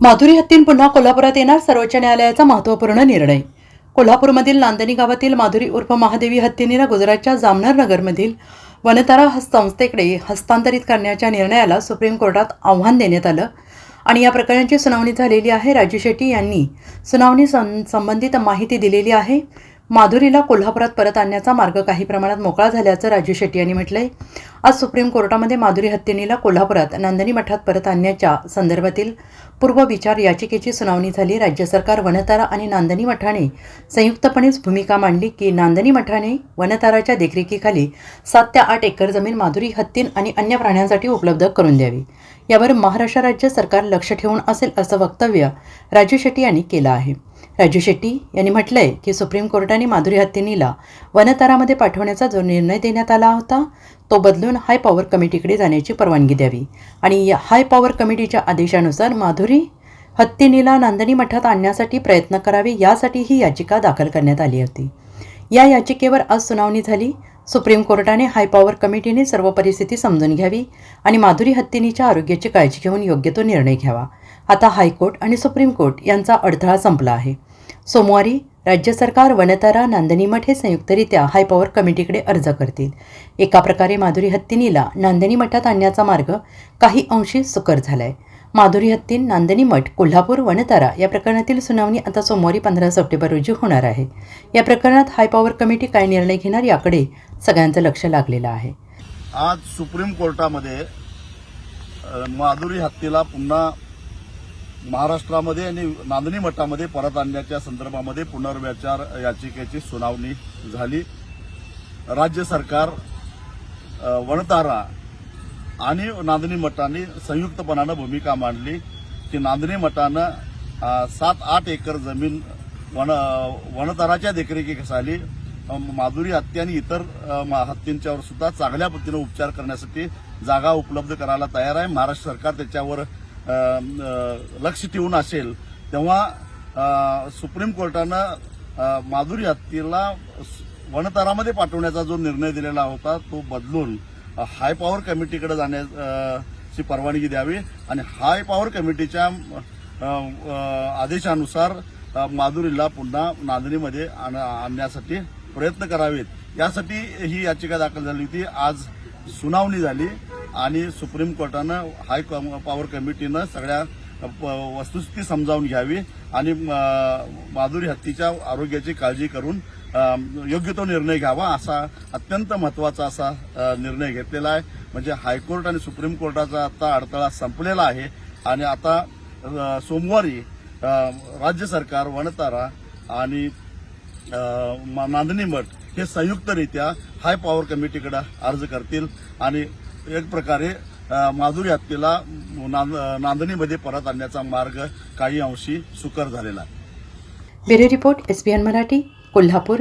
माधुरी हत्तीन पुन्हा कोल्हापुरात येणार. सर्वोच्च न्यायालयाचा महत्त्वपूर्ण निर्णय. कोल्हापूरमधील नांदणी गावातील माधुरी उर्फ महादेवी हत्तीनीला गुजरातच्या जामनर नगरमधील वनतारा संस्थेकडे हस्तांतरित करण्याच्या निर्णयाला सुप्रीम कोर्टात आव्हान देण्यात आलं आणि या प्रकरणाची सुनावणी झालेली आहे. राजू शेट्टी यांनी सुनावणी सं संबंधित माहिती दिलेली आहे. माधुरीला कोल्हापुरात परत आणण्याचा मार्ग काही प्रमाणात मोकळा झाल्याचं राजू शेट्टी यांनी म्हटलंय. आज सुप्रीम कोर्टामध्ये माधुरी हत्तीनीला कोल्हापुरात नांदणी मठात परत आणण्याच्या संदर्भातील पूर्वविचार याचिकेची सुनावणी झाली. राज्य सरकार वनतारा आणि नांदणी मठाने संयुक्तपणेच भूमिका मांडली की नांदणी मठाने वनताराच्या देखरेखीखाली सात ते आठ एकर जमीन माधुरी हत्तीन आणि अन्य प्राण्यांसाठी उपलब्ध करून द्यावी. यावर महाराष्ट्र राज्य सरकार लक्ष ठेवून असेल असं वक्तव्य राजू शेट्टी यांनी केलं आहे. राजू शेट्टी यांनी म्हटलंय की सुप्रीम कोर्टाने माधुरी हत्तीनीला वनतारामध्ये पाठवण्याचा जो निर्णय देण्यात आला होता तो बदलून हाय पॉवर कमिटीकडे जाण्याची परवानगी द्यावी. आणि या हाय पॉवर कमिटीच्या आदेशानुसार माधुरी हत्तीनीला नांदणी मठात आणण्यासाठी प्रयत्न करावे यासाठी ही याचिका दाखल करण्यात आली होती. या याचिकेवर आज सुनावणी झाली. सुप्रीम कोर्टाने हाय पॉवर कमिटीने सर्व परिस्थिती समजून घ्यावी आणि माधुरी हत्तीनीच्या आरोग्याची काळजी घेऊन योग्य तो निर्णय घ्यावा. आता हायकोर्ट आणि सुप्रीम कोर्ट यांचा अडथळा संपला आहे. सोमवारी राज्य सरकार वनतारा नांदणी मठ हे संयुक्तरित्या हाय पॉवर कमिटीकडे अर्ज करतील. एका प्रकारे माधुरी हत्तीनीला नांदणी मठात आणण्याचा मार्ग काही अंशी सुकर झालाय. माधुरी हत्तीन नांदणी मठ कोल्हापूर वनतारा या प्रकरणातील सुनावणी आता सोमवारी पंधरा सप्टेंबर रोजी होणार आहे. या प्रकरणात हाय पॉवर कमिटी काय निर्णय घेणार याकडे सगळ्यांचं लक्ष लागलेलं आहे. आज सुप्रीम कोर्टामध्ये माधुरी हत्तीला पुन्हा महाराष्ट्रामध्ये आणि नांदणी मठामध्ये परत आणण्याच्या संदर्भामध्ये पुनर्विचार याचिकेची सुनावणी झाली. राज्य सरकार वणतारा आणि नांदणी मठाने संयुक्तपणानं भूमिका मांडली की नांदणी मठानं सात आठ एकर जमीन वन वनताराच्या देखरेखीखाली माधुरी हत्ती आणि इतर मा- हत्तींच्यावर सुद्धा चांगल्या पद्धतीनं उपचार करण्यासाठी जागा उपलब्ध करायला तयार आहे. महाराष्ट्र सरकार त्याच्यावर लक्ष ठेवून असेल तेव्हा सुप्रीम कोर्टानं माधुरी हत्तीला वनतरामध्ये वनतारामध्ये पाठवण्याचा जो निर्णय दिलेला होता तो बदलून हाय पॉवर कमिटीकडे जाण्याची परवानगी द्यावी आणि हाय पॉवर कमिटीच्या आदेशानुसार माधुरीला पुन्हा नांदणीमध्ये आण- आणण्यासाठी प्रयत्न करावेत. यासाठी ही याचिका दाखल झाली होती. आज सुनावणी झाली. आणि सुप्रीम कोर्टानं हाय कम- पॉवर कमिटीनं सगळ्या प- वस्तुस्थिती समजावून घ्यावी आणि माधुरी हत्तीच्या आरोग्याची काळजी करून योग्य तो निर्णय घ्यावा असा अत्यंत महत्त्वाचा असा निर्णय घेतलेला आहे. म्हणजे हायकोर्ट आणि सुप्रीम कोर्टाचा आता अडथळा संपलेला आहे आणि आता सोमवारी राज्य सरकार वनतारा आणि मा- नांदणी मठ हे संयुक्तरित्या हाय पॉवर कमिटीकडे अर्ज करतील आणि एक प्रकारे माधुरी हत्तीला नांद- नांदणीमध्ये परत आणण्याचा मार्ग काही अंशी सुकर झालेला आहे. Bureau report SBN Marathi Kolhapur